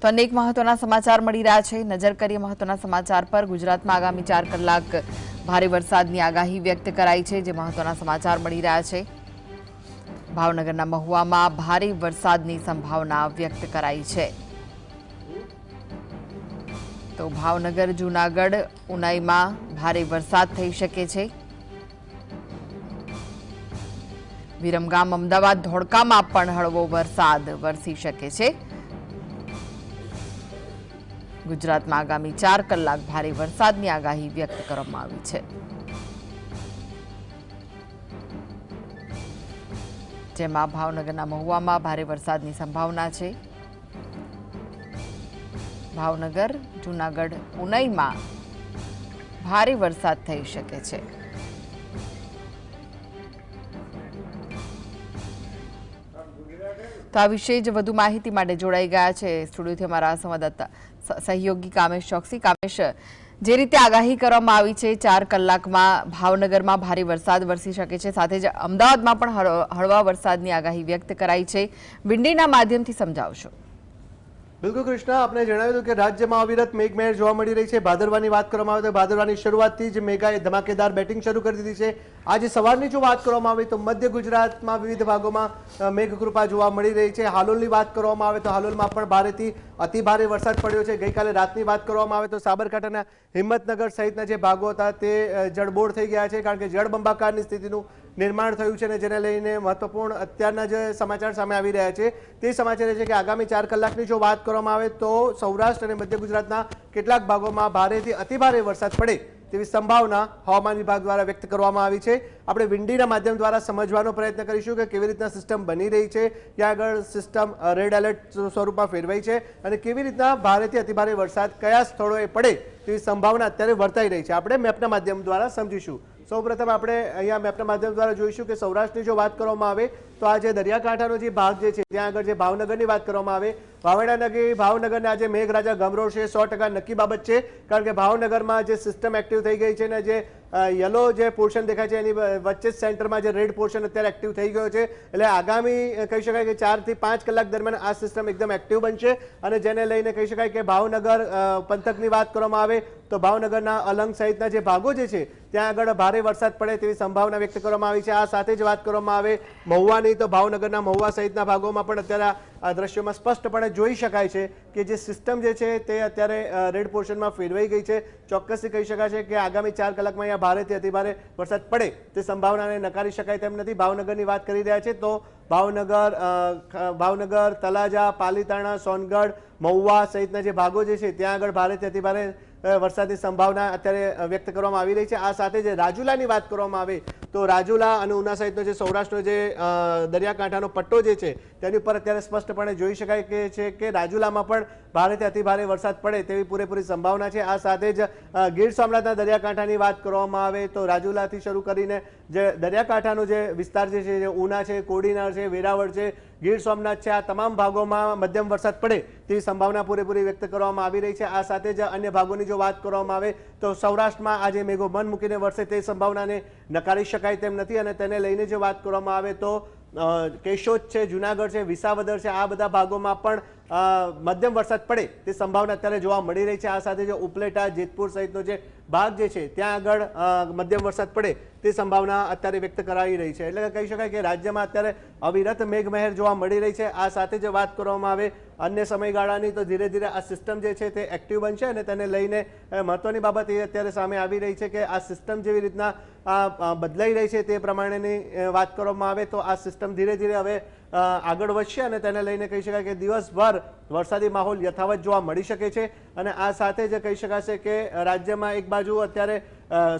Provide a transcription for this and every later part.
તો અનેક મહત્વના સમાચાર મળી રહ્યા છે. નજર કરીએ મહત્વના સમાચાર પર. ગુજરાતમાં આગામી ચાર કલાક ભારે વરસાદની આગાહી વ્યક્ત કરાઈ છે, જે મહત્વના સમાચાર મળી રહ્યા છે. ભાવનગરના મહુવામાં ભારે વરસાદની સંભાવના વ્યક્ત કરાઈ છે. તો ભાવનગર, જૂનાગઢ, ઉનાઈમાં ભારે વરસાદ થઈ શકે છે. વિરમગામ, અમદાવાદ, ધોળકામાં પણ હળવો વરસાદ વરસી શકે છે. ગુજરાતમાં આગામી ચાર કલાક ભારે વરસાદની આગાહી વ્યક્ત કરવામાં આવી છે. જેમાં ભાવનગરના મહુવામાં ભારે વરસાદની સંભાવના છે. ભાવનગર, જૂનાગઢ ઉનાઈમાં ભારે વરસાદ થઈ શકે છે. તો આ વિશે જ વધુ માહિતી માટે જોડાઈ ગયા છે સ્ટુડિયોથી અમારા સંવાદદાતા સહયોગી કામેશ ચોકસી. કામેશ, જે રીતે આગાહી કરવામાં આવી છે, ચાર કલાકમાં ભાવનગરમાં ભારે વરસાદ વરસી શકે છે. સાથે જ અમદાવાદમાં પણ હળ- હળવા વરસાદની આગાહી વ્યક્ત કરાઈ છે. વિંડીના માધ્યમથી સમજાવશો. બિલકુલ કૃષ્ણા આપણે જણાવ્યું હતું કે રાજ્યમાં અવિરત મેઘમહેર જોવા મળી રહી છે. ભાદરવાની વાત કરવામાં આવે તો ભાદરવાની શરૂઆતથી જ મેઘાએ ધમાકેદાર બેટિંગ શરૂ કરી દીધી છે. આજે સવારની જો વાત કરવામાં આવે તો મધ્ય ગુજરાતમાં વિવિધ ભાગોમાં મેઘકૃપા જોવા મળી રહી છે. હાલોલની વાત કરવામાં આવે તો હાલોલમાં પણ ભારેથી અતિ ભારે વરસાદ પડ્યો છે. ગઈકાલે રાતની વાત કરવામાં આવે તો સાબરકાંઠાના હિંમતનગર સહિતના જે ભાગો હતા તે જળબોળ થઈ ગયા છે. કારણ કે જળબંબાકારની સ્થિતિનું નિર્માણ થયું છે અને જેને લઈને મહત્વપૂર્ણ અત્યારના જે સમાચાર સામે આવી રહ્યા છે, તે સમાચાર છે કે આગામી ચાર કલાકની જો વાત કરવામાં આવે તો સૌરાષ્ટ્ર અને મધ્ય ગુજરાતના કેટલાક ભાગોમાં ભારેથી અતિભારે વરસાદ પડે તેવી સંભાવના હવામાન વિભાગ દ્વારા વ્યક્ત કરવામાં આવી છે. આપણે વિંડીના માધ્યમ દ્વારા સમજવાનો પ્રયત્ન કરીશું કે કેવી રીતના સિસ્ટમ બની રહી છે ત્યાં આગળ સિસ્ટમ રેડ એલર્ટ સ્વરૂપમાં ફેરવાઈ છે અને કેવી રીતના ભારેથી અતિભારે વરસાદ કયા સ્થળોએ પડે તેવી સંભાવના અત્યારે વર્તાઈ રહી છે. આપણે મેપના માધ્યમ દ્વારા સમજીશું. સૌપ્રથમ આપણે અહીંયા મેપના માધ્યમ દ્વારા જોઈશું કે સૌરાષ્ટ્રની જો વાત કરવામાં આવે, તો આ જે દરિયાકાંઠાનો જે ભાગ જે છે, ત્યાં આગળ જે ભાવનગરની વાત કરવામાં આવે, વાવડા નગરી, ભાવનગરને આજે મેઘરાજા ગમરોળશે સો ટકા નક્કી બાબત છે, કારણ કે ભાવનગરમાં જે સિસ્ટમ એક્ટિવ થઈ ગઈ છે ને જે યલો જે પોર્શન દેખાય છે, એની વચ્ચે સેન્ટરમાં જે રેડ પોર્શન અત્યારે એક્ટિવ થઈ ગયો છે. એટલે આગામી કહી શકાય કે ચારથી પાંચ કલાક દરમિયાન આ સિસ્ટમ એકદમ એક્ટિવ બનશે. અને જેને લઈને કહી શકાય કે ભાવનગર પંથકની વાત કરવામાં આવે, તો ભાવનગરના અલંગ સહિતના જે ભાગો જે છે, ત્યાં આગળ ભારે વરસાદ પડે તેવી સંભાવના વ્યક્ત કરવામાં આવી છે. આ સાથે જ વાત કરવામાં આવે મહુવાની, તો ભાવનગરના મહુવા સહિતના ભાગોમાં પણ અત્યારે આ દ્રશ્યમાં સ્પષ્ટપણે જોઈ શકાય છે કે જે સિસ્ટમ જે છે તે અત્યારે રેડ પોર્શનમાં ફેરવાઈ ગઈ છે. ચોક્કસથી કહી શકાય છે કે આગામી ચાર કલાકમાં અહીંયા ભારેથી અતિભારે વરસાદ પડે તે સંભાવનાને નકારી શકાય તેમ નથી. ભાવનગરની વાત કરી રહ્યા છે તો ભાવનગર ભાવનગર, તલાજા, પાલીતાણા, સોનગઢ, મહુવા સહિતના જે ભાગો જે છે, ત્યાં આગળ ભારેથી અતિભારે વરસાદની સંભાવના અત્યારે વ્યક્ત કરવામાં આવી રહી છે. આ સાથે જે રાજુલાની વાત કરવામાં આવે, તો રાજુલા અને ઉના સહિતનો જે સૌરાષ્ટ્રનો જે દરિયાકાંઠાનો પટ્ટો જે છે, તેની ઉપર અત્યારે સ્પષ્ટપણે જોઈ શકાય કે છે કે રાજુલામાં પણ ભારેથી અતિભારે વરસાદ પડે તેવી પૂરેપૂરી સંભાવના છે. આ સાથે જ ગીર સોમનાથના દરિયાકાંઠાની વાત કરવામાં આવે, તો રાજુલાથી શરૂ કરીને જે દરિયાકાંઠાનો જે વિસ્તાર જે છે ઉના છે, કોડીનાર છે, વેરાવળ છે ગીર સોમનાથ છે. આ તમામ ભાગોમાં મધ્યમ વરસાદ પડે તેવી સંભાવના પૂરેપૂરી વ્યક્ત કરવામાં આવી રહી છે. આ સાથે જ અન્ય ભાગોની જો વાત કરવામાં આવે તો સૌરાષ્ટ્રમાં આજે મેઘો મન મૂકીને વરસે તે સંભાવનાને નકારી શકાય તેમ નથી અને તેને લઈને જો વાત કરવામાં આવે તો કેશોદ છે, જુનાગઢ છે, વિસાવદર છે, આ બધા ભાગોમાં પણ મધ્યમ વરસાદ પડે તે સંભાવના અત્યારે જોવા મળી રહી છે. આ સાથે જે ઉપલેટા, જેતપુર સહિતનો જે ભાગ જે છે, ત્યાં આગળ મધ્યમ વરસાદ પડે તે સંભાવના અત્યારે વ્યક્ત કરાવી રહી છે. એટલે કહી શકાય કે રાજ્યમાં અત્યારે અવિરત મેઘમહેર જોવા મળી રહી છે. આ સાથે જે વાત કરવામાં આવે અન્ય સમયગાળાની, તો ધીરે ધીરે આ સિસ્ટમ જે છે તે એક્ટિવ બનશે અને તેને લઈને મહત્વની બાબત એ અત્યારે સામે આવી રહી છે કે આ સિસ્ટમ જેવી રીતના બદલાઈ રહી છે તે પ્રમાણેની વાત કરવામાં આવે તો આ સિસ્ટમ ધીરે ધીરે હવે આગળ વધશે અને તેને લઈને કહી શકાય કે દિવસભર વરસાદી માહોલ યથાવત જોવા મળી શકે છે. અને આ સાથે જ કહી શકાશે કે રાજ્યમાં એક બાજુ અત્યારે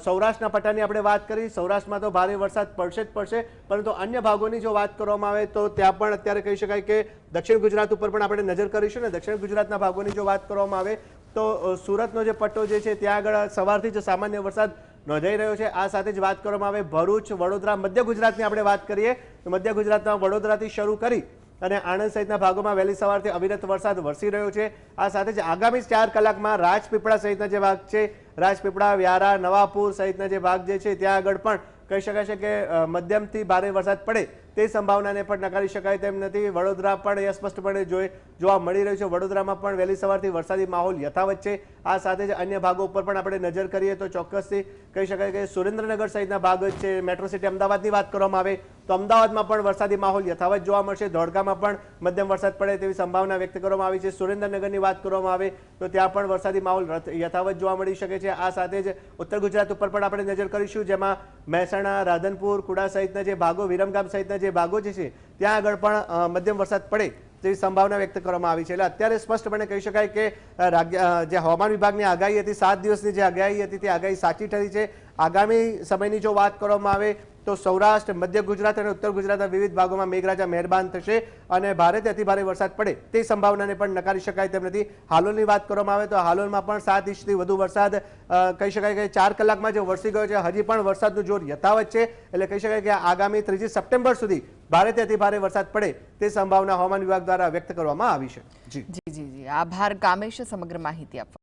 સૌરાષ્ટ્રના પટ્ટાની આપણે વાત કરી, સૌરાષ્ટ્રમાં તો ભારે વરસાદ પડશે જ પડશે. પરંતુ અન્ય ભાગોની જો વાત કરવામાં આવે તો ત્યાં પણ અત્યારે કહી શકાય કે દક્ષિણ ગુજરાત ઉપર પણ આપણે નજર કરીશું ને દક્ષિણ ગુજરાતના ભાગોની જો વાત કરવામાં આવે તો સુરતનો જે પટ્ટો જે છે, ત્યાં આગળ સવારથી જ સામાન્ય વરસાદ નોંધાઈ રહ્યો છે. આ સાથે જ વાત કરવામાં આવે ભરૂચ, વડોદરા, મધ્ય ગુજરાતની આપણે વાત કરીએ. તો મધ્ય ગુજરાતમાં વડોદરાથી શરૂ કરી અને આણંદ સહિતના ભાગોમાં વહેલી સવારથી અવિરત વરસાદ વરસી રહ્યો છે. આ સાથે જ આગામી ચાર કલાકમાં રાજપીપળા સહિતના જે ભાગ છે, રાજપીપળા, વ્યારા, નવાપુર સહિતના જે ભાગ જે છે, ત્યાં આગળ પણ કહી શકાય છે કે મધ્યમથી ભારે વરસાદ પડે તે સંભાવનાને પણ નકારી શકાય તેમ નથી. વડોદરા પણ એ સ્પષ્ટપણે જોઈ, જોવા મળી રહ્યું છે. વડોદરામાં પણ વહેલી સવારથી વરસાદી માહોલ યથાવત છે. આ સાથે જ અન્ય ભાગો ઉપર પણ આપણે નજર કરીએ તો ચોક્કસથી કહી શકાય કે સુરેન્દ્રનગર સહિતના ભાગ છે. મેટ્રો સિટી અમદાવાદની વાત કરવામાં આવે તો અમદાવાદમાં પણ વરસાદી માહોલ યથાવત જોવા મળશે. ધોળકામાં પણ મધ્યમ વરસાદ પડે તેવી સંભાવના વ્યક્ત કરવામાં આવી છે. સુરેન્દ્રનગરની વાત કરવામાં આવે તો ત્યાં પણ વરસાદી માહોલ યથાવત જોવા મળી શકે છે. આ સાથે જ ઉત્તર ગુજરાત ઉપર પણ આપણે નજર કરીશું, જેમાં મહેસાણા, રાધનપુર, કુડા સહિતના જે ભાગો, વિરમગામ સહિતના જે ભાગો છે, ત્યાં આગળ પણ મધ્યમ વરસાદ પડે તેવી સંભાવના વ્યક્ત કરવામાં આવી છે. એટલે અત્યારે સ્પષ્ટપણે કહી શકાય કે જે હવામાન વિભાગની આગાહી હતી, સાત દિવસની જે આગાહી હતી, તે આગાહી સાચી ઠરી છે. આગામી સમયની જો વાત કરવામાં આવે તો સૌરાષ્ટ્ર, મધ્ય ગુજરાત અને ઉત્તર ગુજરાતના વિવિધ ભાગોમાં મેઘરાજા મહેરબાન થશે અને ભારેથી અતિભારે વરસાદ પડે તે સંભાવનાને પણ નકારી શકાય તેમ નથી. હાલોલની વાત કરવામાં આવે તો હાલોલમાં પણ સાત ઇંચથી વધુ વરસાદ કહી શકાય કે ચાર કલાકમાં જે વરસી ગયો છે, હજી પણ વરસાદનું જોર યથાવત છે. એટલે કહી શકાય કે આગામી ત્રીજી સપ્ટેમ્બર સુધી ભારેથી અતિભારે વરસાદ પડે તે સંભાવના હવામાન વિભાગ દ્વારા વ્યક્ત કરવામાં આવી છે. જી જી જી. આભાર. કામેશ, સમગ્ર માહિતી આપવા.